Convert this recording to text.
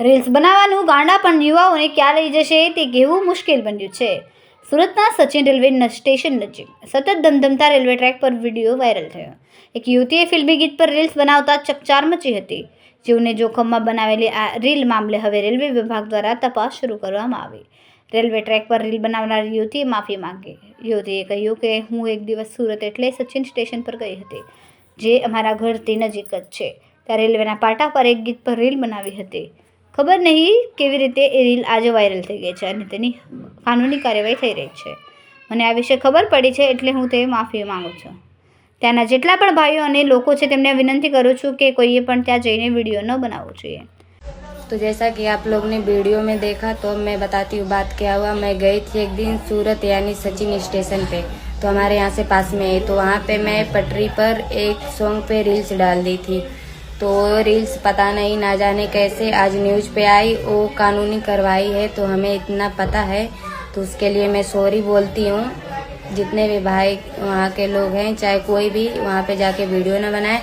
Reels બનાવવાનું ગાંડા પણ યુવાઓને ક્યાં લઈ જશે તે કહેવું મુશ્કેલ બન્યું છે. સુરતના સચિન રેલવે સ્ટેશન નજીક સતત ધમધમતા રેલવે ટ્રેક પર વીડિયો વાયરલ થયો. એક યુવતીએ ફિલ્મી ગીત પર રીલ્સ બનાવતા ચકચાર મચી હતી. જીવને જોખમમાં બનાવેલી આ રીલ મામલે હવે રેલવે વિભાગ દ્વારા તપાસ શરૂ કરવામાં આવી. રેલવે ટ્રેક પર રીલ બનાવનાર યુવતીએ માફી માંગી. યુવતીએ કહ્યું કે, હું એક દિવસ સુરત એટલે સચિન સ્ટેશન પર ગઈ હતી, જે અમારા ઘરથી નજીક જ છે. ત્યાં રેલવેના પાટા પર એક ગીત પર રીલ બનાવી હતી. ખબર નહીં કેવી રીતે એ રીલ આજે વાયરલ થઈ ગઈ છે અને તેની કાનૂની કાર્યવાહી થઈ રહી છે. મને આ વિશે ખબર પડી છે એટલે હું તે માફી માગું છું. ત્યાંના જેટલા પણ ભાઈઓ અને લોકો છે, તેમને વિનંતી કરું છું કે કોઈએ પણ ત્યાં જઈને વીડિયો ન બનાવવો જોઈએ. तो जैसा कि आप लोग ने वीडियो में देखा तो मैं बताती हूँ बात क्या हुआ। मैं गई थी एक दिन सूरत, यानी सचिन स्टेशन पे। तो हमारे यहाँ से पास में है। तो वहाँ पे मैं पटरी पर एक सॉन्ग पे रील्स डाल दी थी। तो रील्स पता नहीं, ना जाने कैसे आज न्यूज़ पे आई। वो कानूनी कार्रवाई है तो हमें इतना पता है। तो उसके लिए मैं सॉरी बोलती हूँ। जितने भी भाई वहाँ के लोग हैं, चाहे कोई भी वहाँ पे जाके वीडियो ना बनाए।